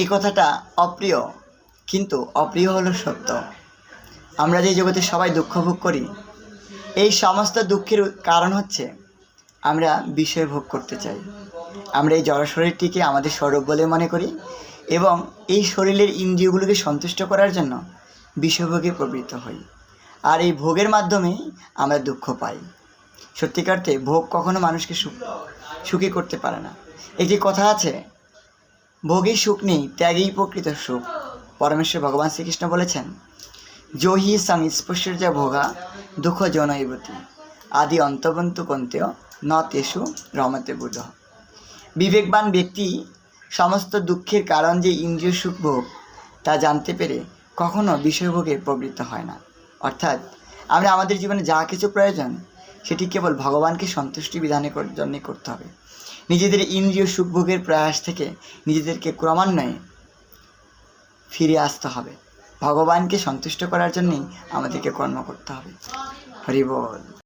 এই কথাটা অপ্রিয়, কিন্তু অপ্রিয় হলো সত্য। আমরা যে জগতে সবাই দুঃখ ভোগ করি, এই সমস্ত দুঃখের কারণ হচ্ছে আমরা বিষয় ভোগ করতে চাই। আমরা এই জড় শরীরটিকে আমাদের স্বরূপ বলে মনে করি এবং এই শরীরের ইন্দ্রিয়গুলোকে সন্তুষ্ট করার জন্য বিষয়ভোগে প্রবৃত্ত হই। আর এই ভোগের মাধ্যমেই আমরা দুঃখ পাই। সত্যিকার্থে ভোগ কখনো মানুষকে সুখী করতে পারে না। একটি কথা আছে ভোগেই সুখ নেই, ত্যাগেই প্রকৃত সুখ। পরমেশ্বর ভগবান শ্রীকৃষ্ণ বলেছেন, জহি সংস্পর্শর্যা ভোগা দুঃখ জনৈবতী আদি অন্তবন্তু কন্তেয় ন তেষু রমতে বুধ। বিবেকবান ব্যক্তি সমস্ত দুঃখের কারণ যে ইন্দ্রিয় সুখ ভোগ, তা জানতে পেরে কখনো বিষয়ভোগে প্রবৃত্ত হয় না। অর্থাৎ, আমরা আমাদের জীবনে যা কিছু প্রয়োজন, সেটি কেবল ভগবানকে সন্তুষ্টি বিধানের জন্যই করতে হবে। নিজেদের ইন্দ্রিয় সুখভোগের প্রয়াস থেকে নিজেদেরকে ক্রমান্বয়ে ফিরে আসতে হবে। ভগবানকে সন্তুষ্ট করার জন্যেই আমাদেরকে কর্ম করতে হবে। হরি বল।